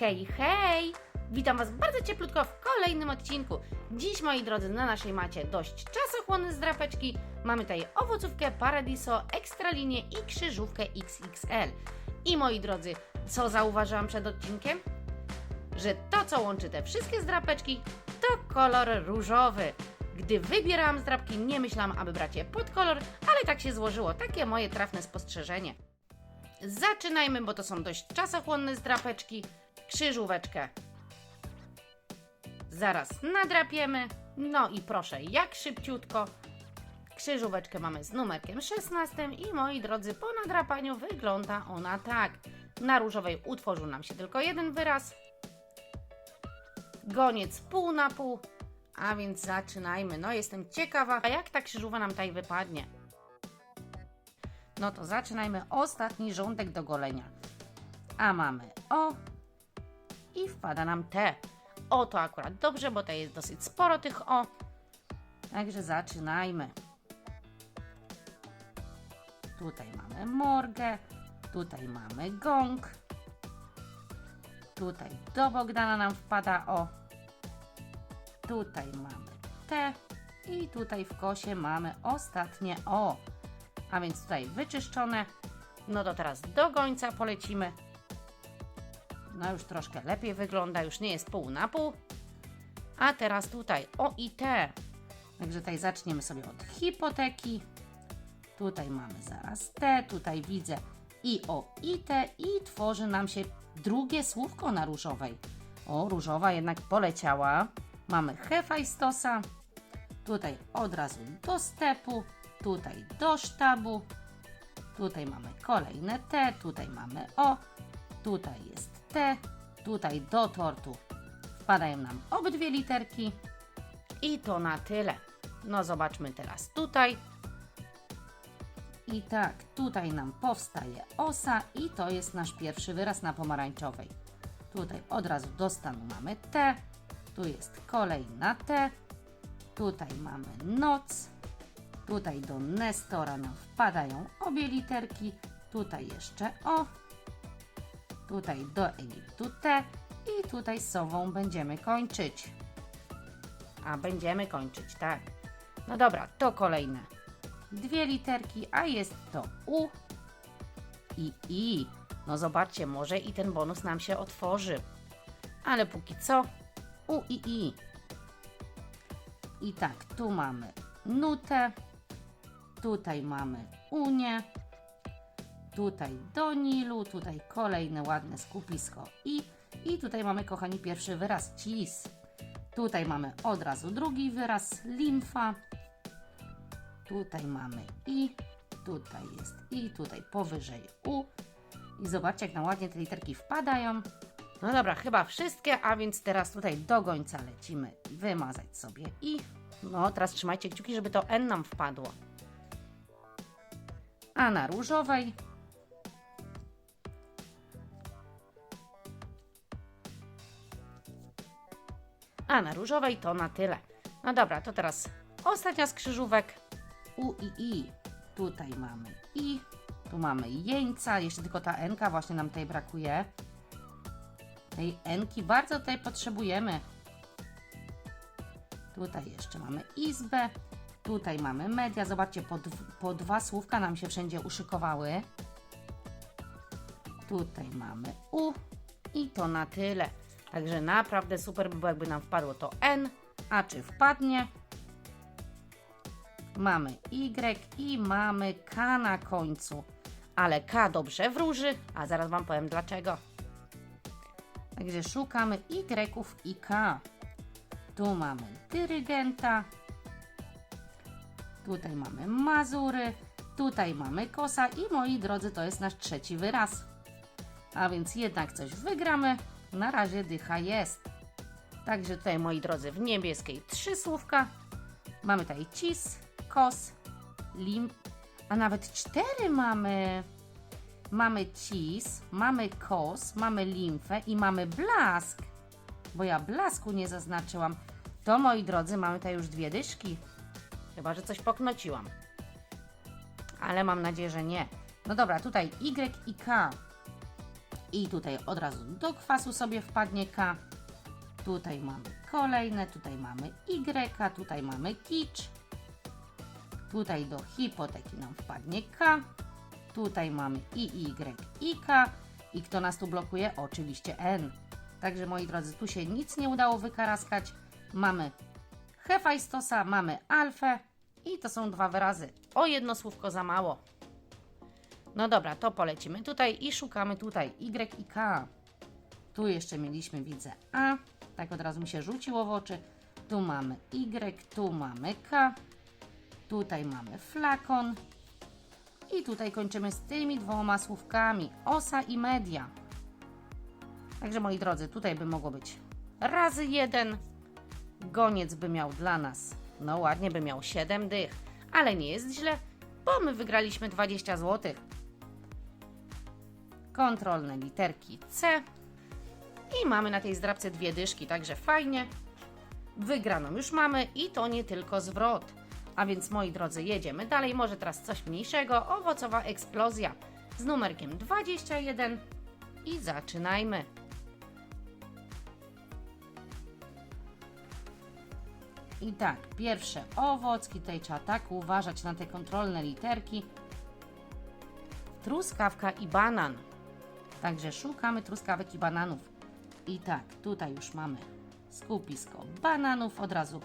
Hej, hej! Witam Was bardzo cieplutko w kolejnym odcinku. Dziś, moi drodzy, na naszej macie dość czasochłonne zdrapeczki. Mamy tutaj owocówkę Paradiso, Ekstralinię i krzyżówkę XXL. I moi drodzy, co zauważyłam przed odcinkiem? Że to, co łączy te wszystkie zdrapeczki, to kolor różowy. Gdy wybierałam zdrapki, nie myślałam, aby brać je pod kolor, ale tak się złożyło. Takie moje trafne spostrzeżenie. Zaczynajmy, bo to są dość czasochłonne zdrapeczki. Krzyżóweczkę. Zaraz nadrapiemy. No i proszę, jak szybciutko. Krzyżóweczkę mamy z numerkiem 16 i moi drodzy, po nadrapaniu wygląda ona tak. Na różowej utworzył nam się tylko jeden wyraz. Goniec pół na pół. A więc zaczynajmy. No jestem ciekawa, jak ta krzyżówa nam tutaj wypadnie. No to zaczynajmy ostatni rządek do golenia. A mamy O i wpada nam T. O to akurat dobrze, bo to jest dosyć sporo tych O. Także zaczynajmy. Tutaj mamy morgę, tutaj mamy gong. Tutaj do Bogdana nam wpada O. Tutaj mamy T i tutaj w kosie mamy ostatnie O. A więc tutaj wyczyszczone. No to teraz do gońca polecimy. No już troszkę lepiej wygląda, już nie jest pół na pół. A teraz tutaj O i T. Także tutaj zaczniemy sobie od hipoteki. Tutaj mamy zaraz T, tutaj widzę i O i T i tworzy nam się drugie słówko na różowej. O, różowa jednak poleciała. Mamy Hefajstosa. Tutaj od razu do stepu, tutaj do sztabu. Tutaj mamy kolejne T, tutaj mamy O, tutaj jest T, tutaj do tortu wpadają nam obydwie literki. I to na tyle. No zobaczmy teraz tutaj. I tak, tutaj nam powstaje osa i to jest nasz pierwszy wyraz na pomarańczowej. Tutaj od razu do stanu mamy T, tu jest kolejna T, tutaj mamy noc, tutaj do Nestora nam wpadają obie literki, tutaj jeszcze O, tutaj do Egiptu T i tutaj sową będziemy kończyć. A będziemy kończyć, tak. No dobra, to kolejne. Dwie literki, a jest to U i I. No zobaczcie, może i ten bonus nam się otworzy. Ale póki co U i I. I tak, tu mamy nutę, tutaj mamy Unię, tutaj do Nilu, tutaj kolejne ładne skupisko I. I tutaj mamy, kochani, pierwszy wyraz cis. Tutaj mamy od razu drugi wyraz limfa. Tutaj mamy i, tutaj jest i, tutaj powyżej u. I zobaczcie, jak na ładnie te literki wpadają. No dobra, chyba wszystkie, a więc teraz tutaj do końca lecimy wymazać sobie i. No, teraz trzymajcie kciuki, żeby to N nam wpadło. A na różowej A na różowej to na tyle. No dobra, to teraz ostatnia z krzyżówek. U i I. Tutaj mamy I. Tu mamy jeńca. Jeszcze tylko ta Nka właśnie nam tutaj brakuje. Tej Nki bardzo tutaj potrzebujemy. Tutaj jeszcze mamy izbę. Tutaj mamy media. Zobaczcie, po, po dwa słówka nam się wszędzie uszykowały. Tutaj mamy U i to na tyle. Także naprawdę super by było, jakby nam wpadło to N. A czy wpadnie? Mamy Y i mamy K na końcu. Ale K dobrze wróży, a zaraz Wam powiem dlaczego. Także szukamy Y i K. Tu mamy dyrygenta. Tutaj mamy Mazury. Tutaj mamy kosa i moi drodzy, to jest nasz trzeci wyraz. A więc jednak coś wygramy. Na razie dycha jest. Także tutaj, moi drodzy, w niebieskiej trzy słówka. Mamy tutaj cis, kos, lim, a nawet cztery mamy. Mamy cis, mamy kos, mamy limfę i mamy blask. Bo ja blasku nie zaznaczyłam. To, moi drodzy, mamy tutaj już dwie dyszki. Chyba, że coś poknociłam. Ale mam nadzieję, że nie. No dobra, tutaj Y i K. I tutaj od razu do kwasu sobie wpadnie K. Tutaj mamy kolejne, tutaj mamy Y, tutaj mamy kicz. Tutaj do hipoteki nam wpadnie K. Tutaj mamy I, Y, i K. I kto nas tu blokuje? Oczywiście N. Także moi drodzy, tu się nic nie udało wykaraskać. Mamy Hefajstosa, mamy alfę i to są dwa wyrazy. O jedno słówko za mało. No dobra, to polecimy tutaj i szukamy tutaj Y i K. Tu jeszcze mieliśmy, widzę, A. Tak od razu mi się rzuciło w oczy. Tu mamy Y, tu mamy K. Tutaj mamy flakon. I tutaj kończymy z tymi dwoma słówkami. Osa i media. Także moi drodzy, tutaj by mogło być razy jeden. Goniec by miał dla nas, no ładnie by miał 7 dych, ale nie jest źle, bo my wygraliśmy 20 zł. Kontrolne literki C. I mamy na tej zdrabce dwie dyszki, także fajnie. Wygraną już mamy i to nie tylko zwrot. A więc moi drodzy, jedziemy dalej. Może teraz coś mniejszego. Owocowa eksplozja z numerkiem 21 i zaczynajmy. I tak, pierwsze owocki, tutaj trzeba tak uważać na te kontrolne literki. Truskawka i banan. Także szukamy truskawek i bananów. I tak, tutaj już mamy skupisko bananów, od razu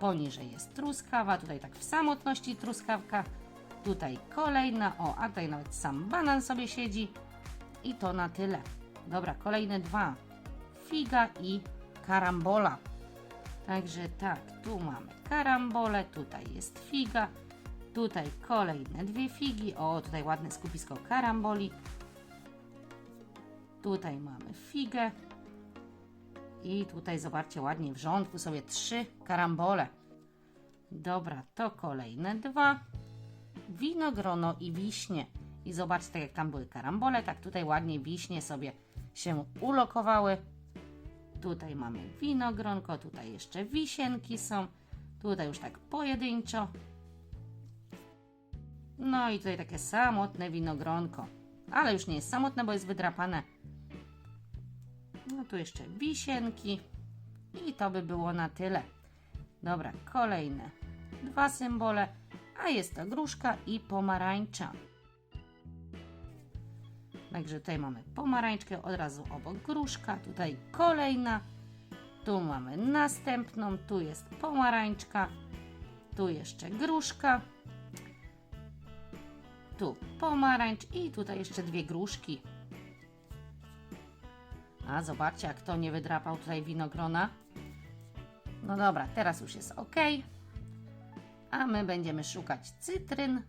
poniżej jest truskawa, tutaj tak w samotności truskawka, tutaj kolejna, o, a tutaj nawet sam banan sobie siedzi. I to na tyle. Dobra, kolejne dwa. Figa i karambola. Także tak, tu mamy karambole, tutaj jest figa, tutaj kolejne dwie figi, o tutaj ładne skupisko karamboli, tutaj mamy figę i tutaj zobaczcie ładnie w rządku sobie trzy karambole. Dobra, to kolejne dwa, winogrono i wiśnie. I zobaczcie, tak jak tam były karambole, tak tutaj ładnie wiśnie sobie się ulokowały. Tutaj mamy winogronko, tutaj jeszcze wisienki są. Tutaj już tak pojedynczo. No i tutaj takie samotne winogronko. Ale już nie jest samotne, bo jest wydrapane. No tu jeszcze wisienki. I to by było na tyle. Dobra, kolejne dwa symbole, a jest to gruszka i pomarańcza. Także tutaj mamy pomarańczkę, od razu obok gruszka, tutaj kolejna, tu mamy następną, tu jest pomarańczka, tu jeszcze gruszka, tu pomarańcz i tutaj jeszcze dwie gruszki. A zobaczcie, jak to nie wydrapał tutaj winogrona. No dobra, teraz już jest ok. A my będziemy szukać cytryn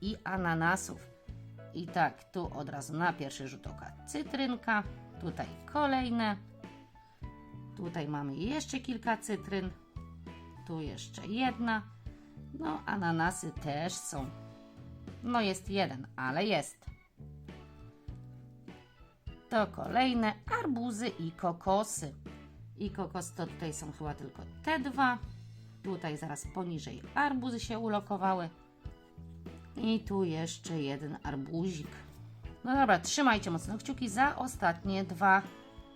i ananasów. I tak, tu od razu na pierwszy rzut oka cytrynka, tutaj kolejne. Tutaj mamy jeszcze kilka cytryn. Tu jeszcze jedna. No, ananasy też są. No, jest jeden, ale jest. To kolejne arbuzy i kokosy. I kokos to tutaj są chyba tylko te dwa. Tutaj zaraz poniżej arbuzy się ulokowały. I tu jeszcze jeden arbuzik. No dobra, trzymajcie mocno kciuki za ostatnie dwa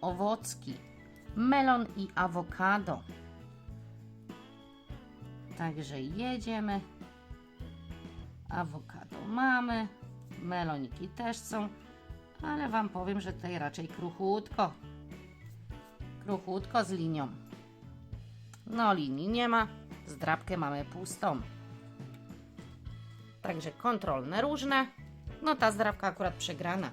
owocki. Melon i awokado. Także jedziemy. Awokado mamy. Meloniki też są. Ale Wam powiem, że tutaj raczej kruchutko. Kruchutko z linią. No linii nie ma. Zdrabkę mamy pustą. Także kontrolne różne. No ta zdrabka akurat przegrana.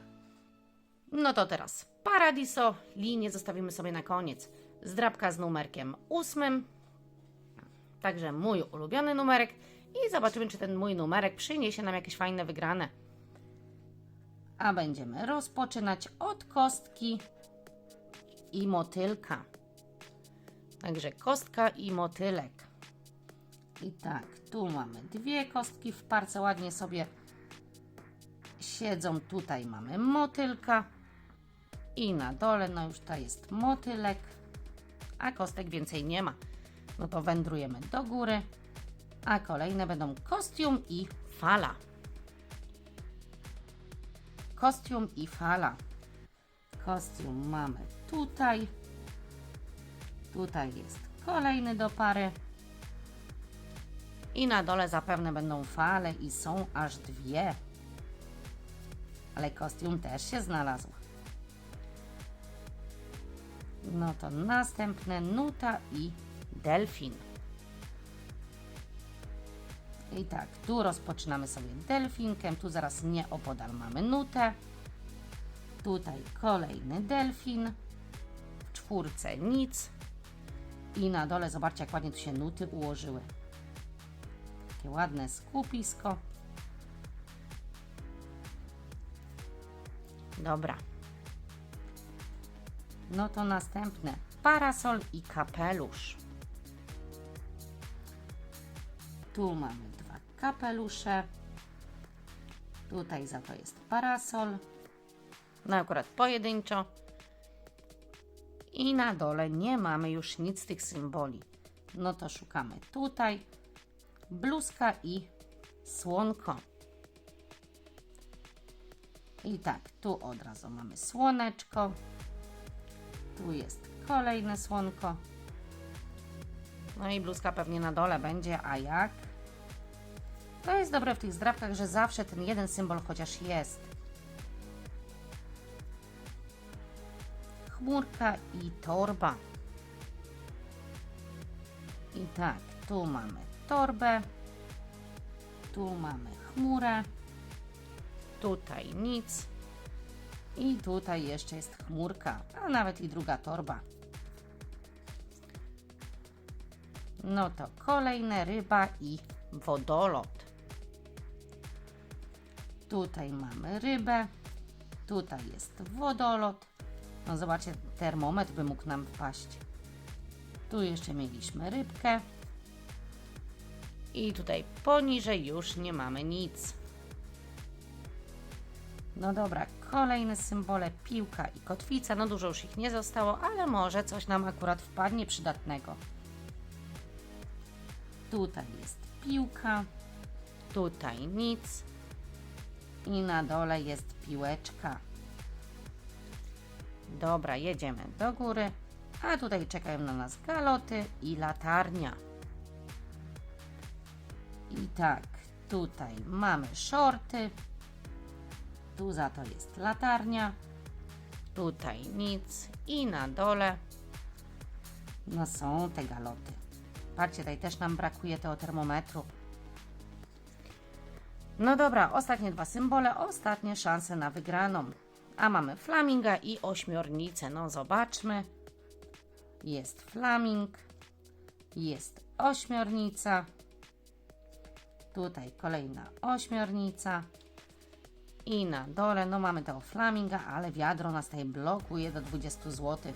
No to teraz Paradiso. Linię zostawimy sobie na koniec. Zdrabka z numerkiem ósmym. Także mój ulubiony numerek. I zobaczymy, czy ten mój numerek przyniesie nam jakieś fajne wygrane. A będziemy rozpoczynać od kostki i motylka. Także kostka i motylek. I tak, tu mamy dwie kostki w parce, ładnie sobie siedzą. Tutaj mamy motylka i na dole, no już tutaj jest motylek, a kostek więcej nie ma. No to wędrujemy do góry, a kolejne będą kostium i fala. Kostium i fala. Kostium mamy tutaj. Tutaj jest kolejny do pary. I na dole zapewne będą fale i są aż dwie. Ale kostium też się znalazł. No to następne nuta i delfin. I tak, tu rozpoczynamy sobie delfinkiem, tu zaraz nieopodal mamy nutę. Tutaj kolejny delfin. W czwórce nic. I na dole zobaczcie, jak ładnie tu się nuty ułożyły. Takie ładne skupisko. Dobra. No to następne. Parasol i kapelusz. Tu mamy kapelusze. Tutaj za to jest parasol. No akurat pojedynczo. I na dole nie mamy już nic z tych symboli. No to szukamy tutaj. Bluzka i słonko. I tak, tu od razu mamy słoneczko. Tu jest kolejne słonko. No i bluzka pewnie na dole będzie, a jak? To jest dobre w tych zdrabkach, że zawsze ten jeden symbol chociaż jest. Chmurka i torba. I tak, tu mamy torbę, tu mamy chmurę, tutaj nic i tutaj jeszcze jest chmurka, a nawet i druga torba. No to kolejne ryba i wodolot. Tutaj mamy rybę, tutaj jest wodolot. No zobaczcie, termometr by mógł nam wpaść. Tu jeszcze mieliśmy rybkę. I tutaj poniżej już nie mamy nic. No dobra, kolejne symbole, piłka i kotwica. No dużo już ich nie zostało, ale może coś nam akurat wpadnie przydatnego. Tutaj jest piłka, tutaj nic i na dole jest piłeczka. Dobra, jedziemy do góry, a tutaj czekają na nas galoty i latarnia. I tak, tutaj mamy shorty, tu za to jest latarnia, tutaj nic i na dole no są te galoty. Patrzcie, tutaj też nam brakuje tego termometru. No dobra, ostatnie dwa symbole, ostatnie szanse na wygraną. A mamy flaminga i ośmiornicę. No zobaczmy. Jest flaming, jest ośmiornica. Tutaj kolejna ośmiornica. I na dole, no mamy tego flaminga, ale wiadro nas tutaj blokuje do 20 zł.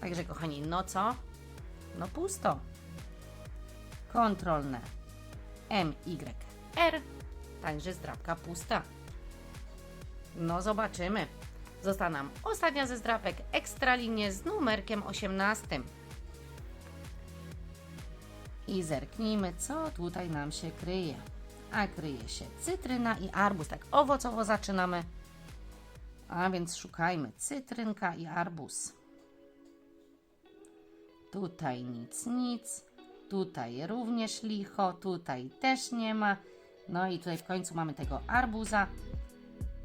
Także kochani, no co? No pusto. Kontrolne M, Y, R. Także zdrabka pusta. No zobaczymy. Została nam ostatnia ze zdrapek ekstralinie z numerkiem 18. I zerknijmy, co tutaj nam się kryje. A kryje się cytryna i arbuz. Tak owocowo zaczynamy. A więc szukajmy cytrynka i arbuz. Tutaj nic, nic. Tutaj również licho. Tutaj też nie ma. No i tutaj w końcu mamy tego arbuza.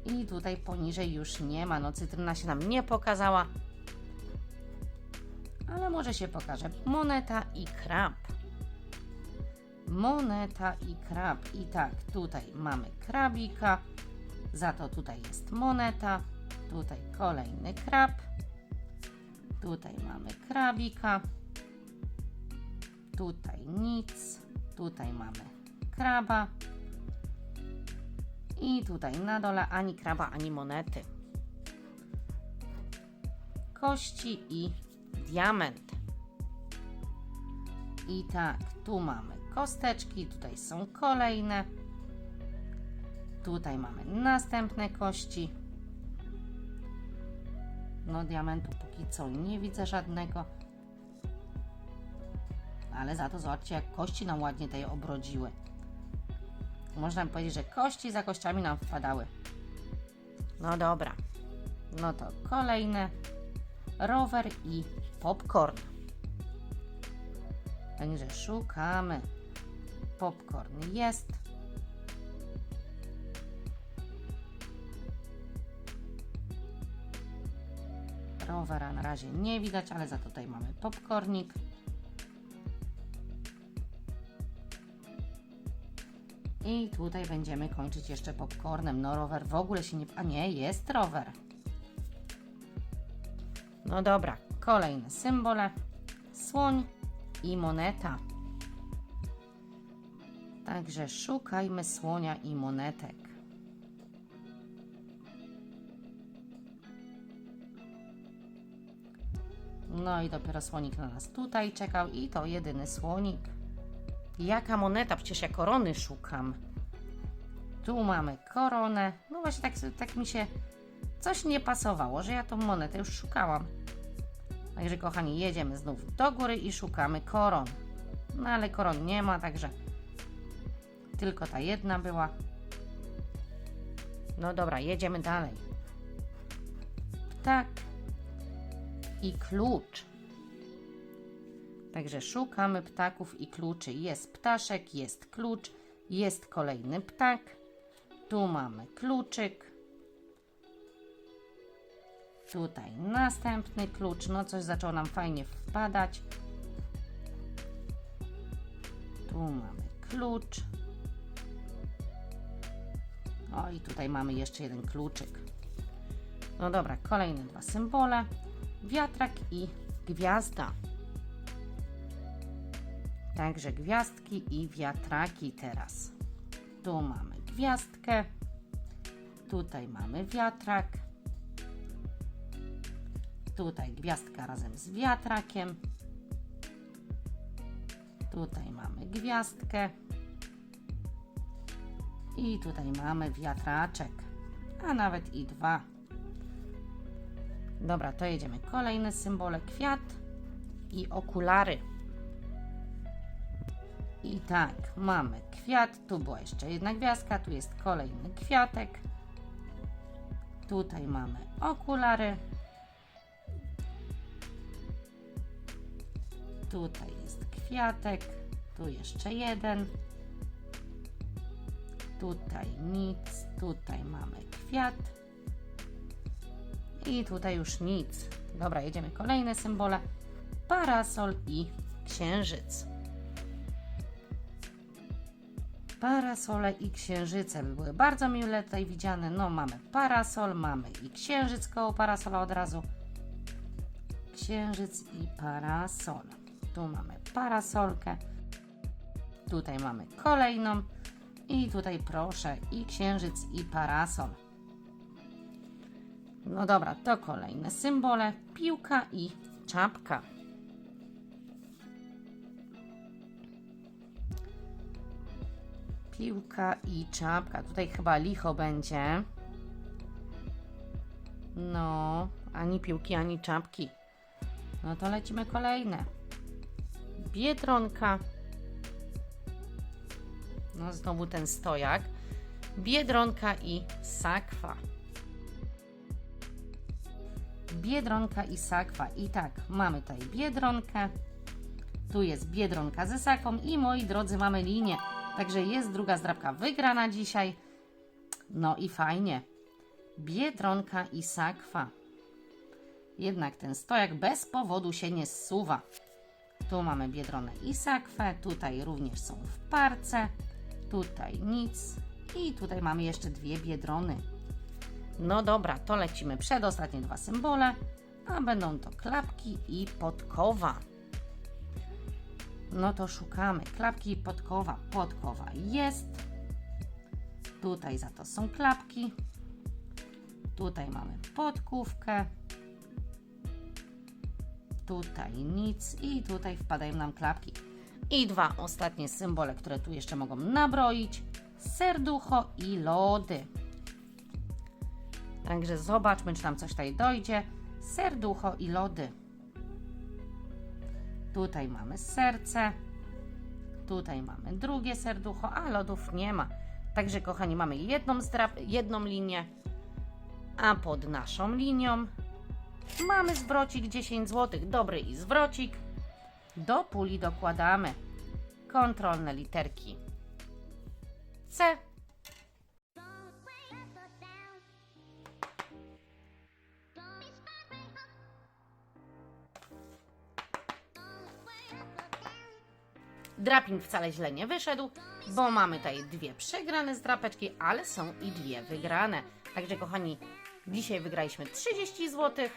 I tutaj poniżej już nie ma. No cytryna się nam nie pokazała. Ale może się pokaże. Moneta i krab. Moneta i krab. I tak, tutaj mamy krabika. Za to tutaj jest moneta. Tutaj kolejny krab. Tutaj mamy krabika. Tutaj nic. Tutaj mamy kraba. I tutaj na dole ani kraba, ani monety. Kości i diament. I tak, tu mamy kosteczki, tutaj są kolejne. Tutaj mamy następne kości. No diamentu póki co nie widzę żadnego. Ale za to zobaczcie, jak kości nam ładnie tutaj obrodziły. Można powiedzieć, że kości za kościami nam wpadały. No dobra. No to kolejne rower i popcorn. Także szukamy. Popcorn jest. Rowera na razie nie widać, ale za tutaj mamy popcornik. I tutaj będziemy kończyć jeszcze popcornem. No rower w ogóle się nie... A nie, jest rower. No dobra, kolejne symbole. Słoń i moneta. Także szukajmy słonia i monetek. No i dopiero słonik na nas tutaj czekał i to jedyny słonik. Jaka moneta? Przecież ja korony szukam. Tu mamy koronę. No właśnie tak, tak mi się coś nie pasowało, że ja tą monetę już szukałam. Także kochani, jedziemy znów do góry i szukamy koron. No ale koron nie ma, także tylko ta jedna była. No dobra, jedziemy dalej. Ptak i klucz. Także szukamy ptaków i kluczy. Jest ptaszek, jest klucz, jest kolejny ptak. Tu mamy kluczyk. Tutaj następny klucz. No coś zaczął nam fajnie wpadać. Tu mamy klucz. O i tutaj mamy jeszcze jeden kluczyk. No dobra, kolejne dwa symbole. Wiatrak i gwiazda. Także gwiazdki i wiatraki teraz. Tu mamy gwiazdkę. Tutaj mamy wiatrak. Tutaj gwiazdka razem z wiatrakiem. Tutaj mamy gwiazdkę. I tutaj mamy wiatraczek. A nawet i dwa. Dobra, to jedziemy. Kolejne symbole kwiat i okulary. I tak, mamy kwiat, tu była jeszcze jedna gwiazdka, tu jest kolejny kwiatek. Tutaj mamy okulary. Tutaj jest kwiatek, tu jeszcze jeden. Tutaj nic, tutaj mamy kwiat. I tutaj już nic. Dobra, jedziemy kolejne symbole. Parasol i księżyc. Parasole i księżyce by były bardzo mile tutaj widziane. No, mamy parasol, mamy i księżyc koło parasola od razu. Księżyc i parasol. Tu mamy parasolkę. Tutaj mamy kolejną. I tutaj proszę i księżyc i parasol. No dobra, to kolejne symbole. Piłka i czapka. Piłka i czapka. Tutaj chyba licho będzie. No, ani piłki, ani czapki. No to lecimy kolejne. Biedronka. No znowu ten stojak. Biedronka i sakwa. Biedronka i sakwa. I tak, mamy tutaj biedronkę. Tu jest biedronka ze sakwą i moi drodzy, mamy linię. Także jest druga zdrabka wygrana dzisiaj. No i fajnie. Biedronka i sakwa. Jednak ten stojak bez powodu się nie zsuwa. Tu mamy biedronę i sakwę. Tutaj również są w parce. Tutaj nic. I tutaj mamy jeszcze dwie biedrony. No dobra, to lecimy. Przedostatnie dwa symbole, a będą to klapki i podkowa. No to szukamy. Klapki podkowa. Podkowa jest. Tutaj za to są klapki. Tutaj mamy podkówkę. Tutaj nic i tutaj wpadają nam klapki. I dwa ostatnie symbole, które tu jeszcze mogą nabroić. Serducho i lody. Także zobaczmy, czy nam coś tutaj dojdzie. Serducho i lody. Tutaj mamy serce. Tutaj mamy drugie serducho, a lodów nie ma. Także kochani, mamy jedną, jedną linię. A pod naszą linią mamy zwrocik 10 zł. Dobry i zwrocik. Do puli dokładamy kontrolne literki C. Draping wcale źle nie wyszedł, bo mamy tutaj dwie przegrane z drapeczki, ale są i dwie wygrane. Także kochani, dzisiaj wygraliśmy 30 zł,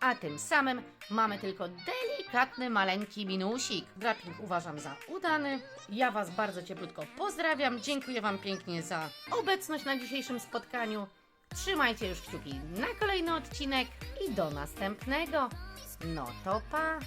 a tym samym mamy tylko delikatny, maleńki minusik. Draping uważam za udany. Ja Was bardzo cieplutko pozdrawiam. Dziękuję Wam pięknie za obecność na dzisiejszym spotkaniu. Trzymajcie już kciuki na kolejny odcinek i do następnego. No to pa!